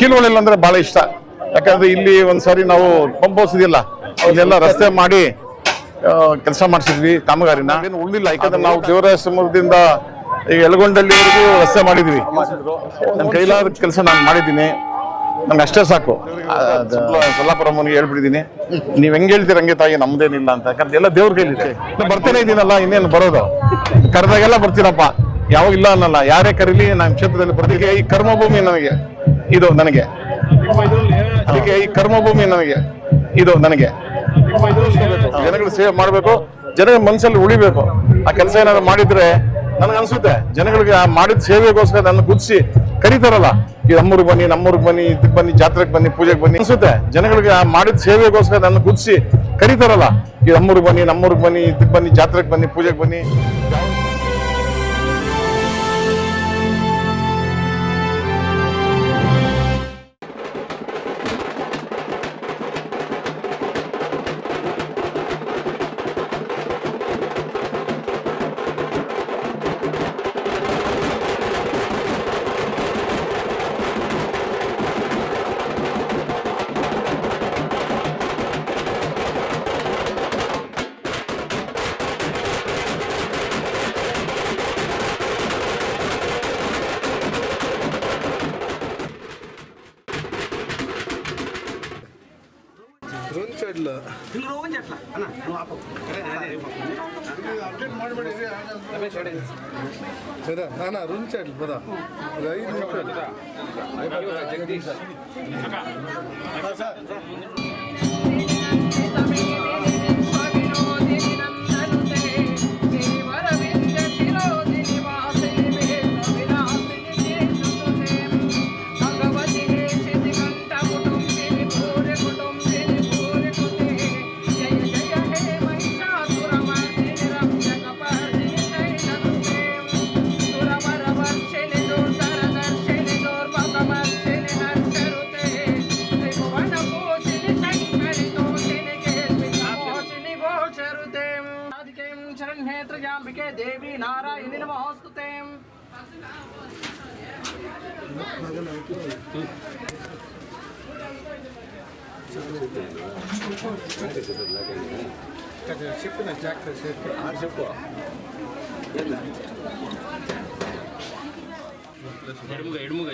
ಕೀಲುಗಳಿಲ್ಲ ಅಂದ್ರೆ ಬಹಳ ಇಷ್ಟ. ಯಾಕಂದ್ರೆ ಇಲ್ಲಿ ಒಂದ್ಸಾರಿ ನಾವು ಪಂಪ್ ಹೌಸ್ ಇದೆಯಲ್ಲ ಇಲ್ಲೆಲ್ಲ ರಸ್ತೆ ಮಾಡಿ ಕೆಲಸ ಮಾಡಿಸಿದ್ವಿ ಕಾಮಗಾರಿನ. ಏನು ಉಳಿದಿಲ್ಲ ಯಾಕಂದ್ರೆ ನಾವು ದೇವರಾಯ ಸಮುದ್ರದಿಂದ ಈಗ ಯಲಗೊಂಡಲ್ಲಿವರೆಗೂ ರಸ್ತೆ ಮಾಡಿದ್ವಿ. ನನ್ನ ಕೈಲಾದ ಕೆಲಸ ನಾನು ಮಾಡಿದ್ದೀನಿ. ನಮ್ಗೆ ಅಷ್ಟೇ ಸಾಕು. ಸೊಲ್ಲಾಪುರಮ್ಮನಿಗೆ ಹೇಳ್ಬಿಟ್ಟಿದ್ದೀನಿ. ನೀವ್ ಹೆಂಗ್ ಹೇಳ್ತೀರ ಹಂಗೆ ತಾಯಿ ನಮ್ದೇನಿಲ್ಲ ಅಂತ. ಯಾಕಂದ್ರೆ ಎಲ್ಲ ದೇವ್ರ ಕೈಲಿದೆ ಬರ್ತಾನೆ ಇದೀನಲ್ಲ ಇನ್ನೇನು ಬರೋದು. ಕರೆದಾಗೆಲ್ಲ ಬರ್ತೀನಪ್ಪ. ಯಾವಾಗ ಇಲ್ಲ ಅನ್ನಲ್ಲ. ಯಾರೇ ಕರೀಲಿ ನಾನು ಕ್ಷೇತ್ರದಲ್ಲಿ ಬರ್ತೀನಿ. ಈ ಕರ್ಮಭೂಮಿ ನನಗೆ. ಇದು ನನಗೆ. ಅದಕ್ಕೆ ಈ ಕರ್ಮಭೂಮಿ ನನಗೆ. ಇದು ನನಗೆ. ಜನಗಳು ಸೇವೆ ಮಾಡಬೇಕು. ಜನಗಳ ಮನಸ್ಸಲ್ಲಿ ಉಳಿಬೇಕು. ಆ ಕೆಲಸ ಏನಾದ್ರು ಮಾಡಿದ್ರೆ ನನಗೆ ಅನ್ಸುತ್ತೆ. ಜನಗಳಿಗೆ ಆ ಮಾಡಿದ ಸೇವೆಗೋಸ್ಕರ ನನ್ನ ಗುದ್ಸಿ ಕರೀತಾರಲ್ಲ. ಈ ನಮ್ಮೂರಿಗೆ ಬನ್ನಿ ನಮ್ಮೂರಿಗೆ ಬನ್ನಿ, ಇದಕ್ಕೆ ಬನ್ನಿ, ಜಾತ್ರೆಗೆ ಬನ್ನಿ, ಪೂಜೆಗೆ ಬನ್ನಿ ಅನ್ಸುತ್ತೆ. ಜನಗಳಿಗೆ ಆ ಮಾಡಿದ ಸೇವೆಗೋಸ್ಕರ ನನ್ನ ಗುದ್ಸಿ ಕರೀತಾರಲ್ಲ. ಈ ನಮ್ಮೂರಿಗೆ ಬನ್ನಿ ನಮ್ಮೂರಿಗೆ ಬನ್ನಿ, ಇದಕ್ಕೆ ಬನ್ನಿ, ಜಾತ್ರೆಗೆ ಬನ್ನಿ, ಪೂಜೆಗೆ ಬನ್ನಿ. డ్రోన్ చెట్లు సరే నాన్న రున్ చెట్లు పద ఒక शरण्ये त्रिजाम्बिके देवी नारायणि नमोऽस्तु ఎడుముగా ఎడుముగా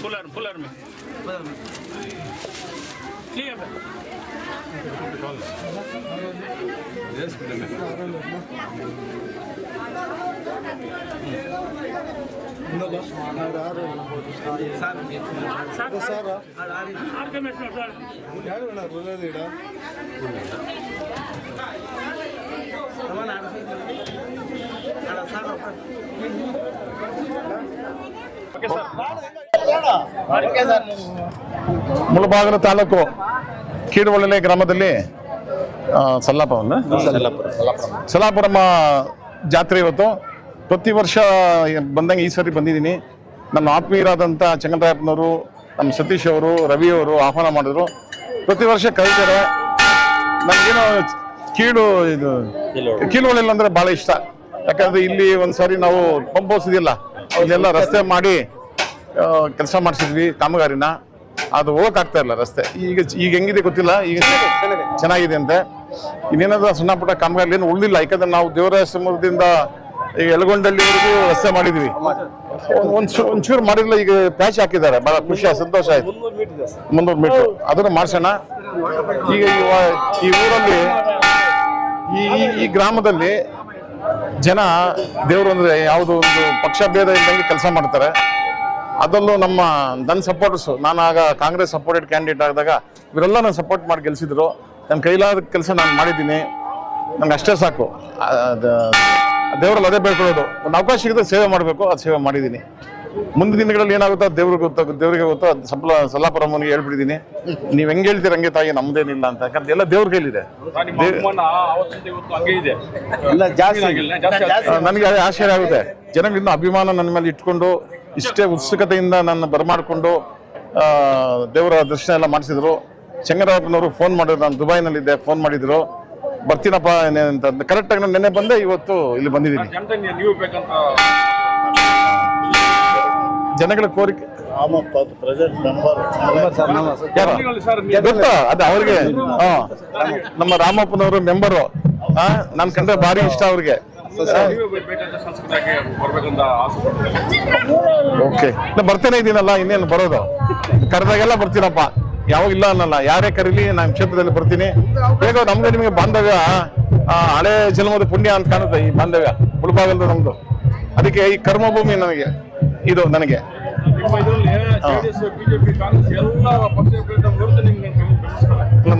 పులారు పులారు క్లియర్ ಯಾರು ಮುಳಬಾಗಿಲು ತಾಲೂಕು ಕೀಡುವಳ್ಳಿ ಗ್ರಾಮದಲ್ಲಿ ಸಲ್ಲಾಪವನ್ನ ಸಲ್ಲಾಪುರಮ್ಮ ಜಾತ್ರೆ ಇವತ್ತು. ಪ್ರತಿ ವರ್ಷ ಬಂದಂಗೆ ಈ ಸರಿ ಬಂದಿದ್ದೀನಿ. ನಮ್ಮ ಆತ್ಮೀಯರಾದಂಥ ಚಂಗನರಾಯಪ್ಪನವರು ನಮ್ಮ ಸತೀಶ್ ಅವರು ರವಿ ಅವರು ಆಹ್ವಾನ ಮಾಡಿದ್ರು. ಪ್ರತಿ ವರ್ಷ ಕರೀತಾರೆ. ನನಗೇನು ಕೀಳು ಇದು ಕೀಳುಗಳಿಲ್ಲ ಅಂದ್ರೆ ಭಾಳ ಇಷ್ಟ. ಯಾಕಂದ್ರೆ ಇಲ್ಲಿ ಒಂದ್ಸಾರಿ ನಾವು ಪಂಪ್ ಹೌಸ್ ಇದೆಯಲ್ಲ ಇಲ್ಲೆಲ್ಲ ರಸ್ತೆ ಮಾಡಿ ಕೆಲಸ ಮಾಡಿಸಿದ್ವಿ ಕಾಮಗಾರಿನ. ಅದು ಹೋಗಕ್ ಆಗ್ತಾ ಇಲ್ಲ ರಸ್ತೆ. ಈಗ ಈಗ ಹೆಂಗಿದೆ ಗೊತ್ತಿಲ್ಲ ಈಗ ಚೆನ್ನಾಗಿದೆ ಅಂತೆ. ಇನ್ನೇನಾದ್ರೂ ಸಣ್ಣ ಪುಟ್ಟ ಕಾಮಗಾರಿ ಏನು ಉಳಿದಿಲ್ಲ ಯಾಕಂದ್ರೆ ನಾವು ದೇವರಾಯ ಸಮುದ್ರದಿಂದ ಈಗ ಯಲಗೊಂಡಲ್ಲಿವರೆಗೂ ರಸ್ತೆ ಮಾಡಿದ್ವಿ. ಒಂಚೂರು ಮಾಡಿಲ್ಲ ಈಗ ಪ್ಯಾಚ್ ಹಾಕಿದ್ದಾರೆ. ಬಹಳ ಖುಷಿ ಸಂತೋಷ ಆಯ್ತು. ಮುನ್ನೂರು ಮೀಟರ್ ಅದನ್ನು ಮಾಡಿಸೋಣ. ಈಗ ಈ ಊರಲ್ಲಿ ಈ- ಈ ಗ್ರಾಮದಲ್ಲಿ ಜನ ದೇವರು ಅಂದರೆ ಯಾವುದೋ ಒಂದು ಪಕ್ಷ ಭೇದ ಇಲ್ಲದಂಗೆ ಕೆಲಸ ಮಾಡ್ತಾರೆ. ಅದರಲ್ಲೂ ನಮ್ಮ ನನ್ನ ಸಪೋರ್ಟರ್ಸು ನಾನು ಆಗ ಕಾಂಗ್ರೆಸ್ ಸಪೋರ್ಟೆಡ್ ಕ್ಯಾಂಡಿಡೇಟ್ ಆದಾಗ ಇವರೆಲ್ಲ ನಾನು ಸಪೋರ್ಟ್ ಮಾಡಿ ಗೆಲ್ಸಿದ್ರು. ನನ್ನ ಕೈಲಾದ ಕೆಲಸ ನಾನು ಮಾಡಿದ್ದೀನಿ. ನಂಗೆ ಅಷ್ಟೇ ಸಾಕು. ದೇವರಲ್ಲಿ ಅದೇ ಬೇಡ್ಕೊಳ್ಳೋದು. ಒಂದು ಅವಕಾಶ ಸಿಗುತ್ತೆ ಸೇವೆ ಮಾಡಬೇಕು, ಅದು ಸೇವೆ ಮಾಡಿದ್ದೀನಿ. ಮುಂದಿನ ದಿನಗಳಲ್ಲಿ ಏನಾಗುತ್ತೋ ದೇವ್ರಿಗೆ ಗೊತ್ತ ದೇವ್ರಿಗೆ ಗೊತ್ತೋ ಸಪ್ಲ ಸಲ್ಲಾಪುರಮ್ಮನಿಗೆ ಹೇಳ್ಬಿಟ್ಟಿದ್ದೀನಿ. ನೀವು ಹೆಂಗೆ ಹೇಳ್ತೀರ ಹಂಗೆ ತಾಯಿ ನಮ್ದೇನಿಲ್ಲ ಅಂತ. ಯಾಕಂದ್ರೆ ಎಲ್ಲ ದೇವ್ರ ಕೈಲಿದೆ ನಿಮ್ಮ ಅಭಿಮಾನ ಆವತ್ತಿಂದ ಇವತ್ತು ಹಂಗೆ ಇದೆ. ಆಗಿಲ್ಲ, ಜಾಸ್ತಿ. ನನಗೆ ಅದೇ ಆಶ್ಚರ್ಯ ಆಗುತ್ತೆ. ಜನಗಳಿಂದ ಅಭಿಮಾನ ನನ್ನ ಮೇಲೆ ಇಟ್ಕೊಂಡು ಇಷ್ಟೇ ಉತ್ಸುಕತೆಯಿಂದ ನನ್ನ ಬರಮಾಡಿಕೊಂಡು ದೇವರ ದರ್ಶನ ಎಲ್ಲ ಮಾಡಿಸಿದ್ರು. ಚಂಗರಾಯಪ್ಪನವರು ಫೋನ್ ಮಾಡಿದ್ರು. ನಾನು ದುಬೈನಲ್ಲಿದ್ದೆ ಫೋನ್ ಮಾಡಿದ್ರು. ಬರ್ತೀನಪ್ಪ ಅಂತ. ಕರೆಕ್ಟಾಗಿ ನಾನು ನೆನೆ ಬಂದೆ ಇವತ್ತು ಇಲ್ಲಿ ಬಂದಿದ್ದೀನಿ. ಜನಗಳ ಕೋರಿಕೆ? ಗೊತ್ತಾ? ಅದು ಅವ್ರಿಗೆ. ಹಾ. ನಮ್ಮ ರಾಮಪ್ಪನವರು ಮೆಂಬರು ಹಾ? ನನ್ ಕಂಡ್ರೆ ಭಾರಿ ಇಷ್ಟ ಅವ್ರಿಗೆ. ಓಕೆ ನಾ ಬರ್ತೇನೆ ಇದೀನಲ್ಲ ಇನ್ನೇನು ಬರೋದು? ಕರೆದಾಗೆಲ್ಲ ಬರ್ತೀನಪ್ಪ ಯಾವಾಗ ಇಲ್ಲ ಅನ್ನಲ್ಲ. ಯಾರೇ ಕರೀಲಿ ನಾನು ಕ್ಷೇತ್ರದಲ್ಲಿ ಬರ್ತೀನಿ. ಬೇಗ ನಮ್ಗೆ ನಿಮಗೆ ಬಾಂಧವ್ಯ. ಆ, ಹಳೆ ಜನ್ಮದ ಪುಣ್ಯ ಅಂತ ಕಾಣುತ್ತೆ ಈ ಬಾಂಧವ್ಯ. ಮುಳುಬಾಗಲ್ದು ನಮ್ದು. ಅದಕ್ಕೆ ಈ ಕರ್ಮಭೂಮಿ ನನಗೆ ಇದು ನನಗೆ.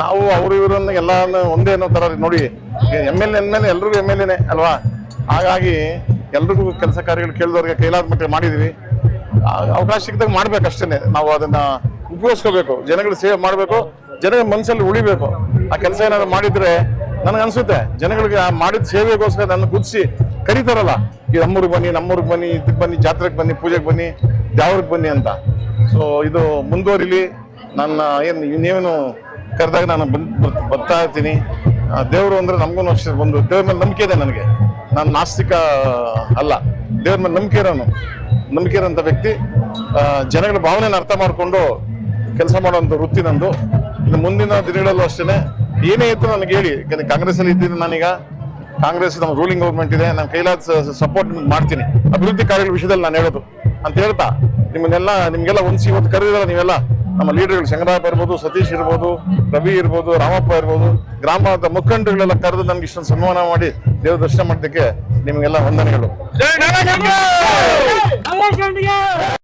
ನಾವು ಅವರು ಇವರನ್ನ ಎಲ್ಲ ಒಂದೇ ಅನ್ನೋ ತರ ನೋಡಿ. ಎಂ ಎಲ್ ಎನ್ ಮೇಲೆ ಎಲ್ರಿಗೂ ಎಂ ಎಲ್ ಎನೆ ಅಲ್ವಾ? ಹಾಗಾಗಿ ಎಲ್ರಿಗೂ ಕೆಲಸ ಕಾರ್ಯಗಳು ಕೇಳಿದವ್ರಿಗೆ ಕೈಲಾದ ಮಟ್ಟಿಗೆ ಮಾಡಿದೀವಿ. ಅವಕಾಶ ಸಿಕ್ಕಿದಾಗ ಮಾಡ್ಬೇಕಷ್ಟೇ ನಾವು ಅದನ್ನ ಉಪಯೋಗಿಸ್ಕೋಬೇಕು. ಜನಗಳ ಸೇವೆ ಮಾಡಬೇಕು. ಜನಗಳ ಮನಸ್ಸಲ್ಲಿ ಉಳಿಬೇಕು. ಆ ಕೆಲಸ ಏನಾದ್ರು ಮಾಡಿದ್ರೆ ನನಗೆ ಅನ್ಸುತ್ತೆ. ಜನಗಳಿಗೆ ಆ ಮಾಡಿದ ಸೇವೆಗೋಸ್ಕರ ನನ್ನ ಗುರ್ಸಿ ಕರೀತಾರಲ್ಲ, ಈ ನಮ್ಮೂರಿಗೆ ಬನ್ನಿ ನಮ್ಮೂರಿಗೆ ಬನ್ನಿ ಇದಕ್ಕೆ ಬನ್ನಿ, ಜಾತ್ರೆಗೆ ಬನ್ನಿ, ಪೂಜೆಗೆ ಬನ್ನಿ, ದೇವ್ರಿಗೆ ಬನ್ನಿ ಅಂತ. ಸೊ ಇದು ಮುಂದುವರಿಲಿ. ನನ್ನ ಏನು ನೀವೇನು ಕರೆದಾಗ ನಾನು ಬಂದು ಬರ್- ಬರ್ತಾ ಇರ್ತೀನಿ. ದೇವರು ಅಂದರೆ ನಮಗೂ ಅಷ್ಟೇ ಒಂದು, ದೇವ್ರ ಮೇಲೆ ನಂಬಿಕೆ ಇದೆ ನನಗೆ. ನಾನು ನಾಸ್ತಿಕ, ಅಲ್ಲ, ದೇವ್ರ ಮೇಲೆ ನಂಬಿಕೆ ಇರೋನು. ನಂಬಿಕೆ ಇರೋಂಥ ವ್ಯಕ್ತಿ ಜನಗಳ ಭಾವನೆಯನ್ನು ಅರ್ಥ ಮಾಡಿಕೊಂಡು ಕೆಲಸ ಮಾಡೋವಂಥ ವೃತ್ತಿ ನಂದು. ಇನ್ನು ಮುಂದಿನ ದಿನಗಳಲ್ಲೂ ಅಷ್ಟೇ ಏನೇ ಇತ್ತು ನನಗೆ ಹೇಳಿ. ಯಾಕಂದರೆ ಕಾಂಗ್ರೆಸ್ಸಲ್ಲಿ ಇದ್ದೀನಿ ನಾನೀಗ. ಕಾಂಗ್ರೆಸ್ ನಮ್ಮ ರೂಲಿಂಗ್ ಗೌರ್ಮೆಂಟ್ ಇದೆ ನಾನು ಕೈಲಾದ ಸಪೋರ್ಟ್ ಮಾಡ್ತೀನಿ. ಅಭಿವೃದ್ಧಿ ಕಾರ್ಯಗಳ ವಿಷಯದಲ್ಲಿ ನಾನು ಹೇಳೋದು. ಅಂತ ಹೇಳ್ತಾ ನಿಮ್ಮನ್ನೆಲ್ಲ ನಿಮ್ಗೆಲ್ಲ ಒಂದ್ಸಿ ಇವತ್ತು ಕರೆದಿದ್ದಾರೆ ನೀವೆಲ್ಲ. ನಮ್ಮ ಲೀಡರ್ಗಳು ಶಂಕರಪ್ಪ ಇರ್ಬೋದು ಸತೀಶ್ ಇರ್ಬೋದು ರವಿ ಇರ್ಬೋದು ರಾಮಪ್ಪ ಇರ್ಬೋದು ಗ್ರಾಮದ ಮುಖಂಡರುಗಳೆಲ್ಲ ಕರೆದು ನಮ್ಗೆ ಇಷ್ಟೊಂದು ಸನ್ಮಾನ ಮಾಡಿ ದೇವ್ರ ದರ್ಶನ ಮಾಡೋದಕ್ಕೆ ನಿಮಗೆಲ್ಲ ವಂದನೆಗಳು. ಅಲ್ಲೇ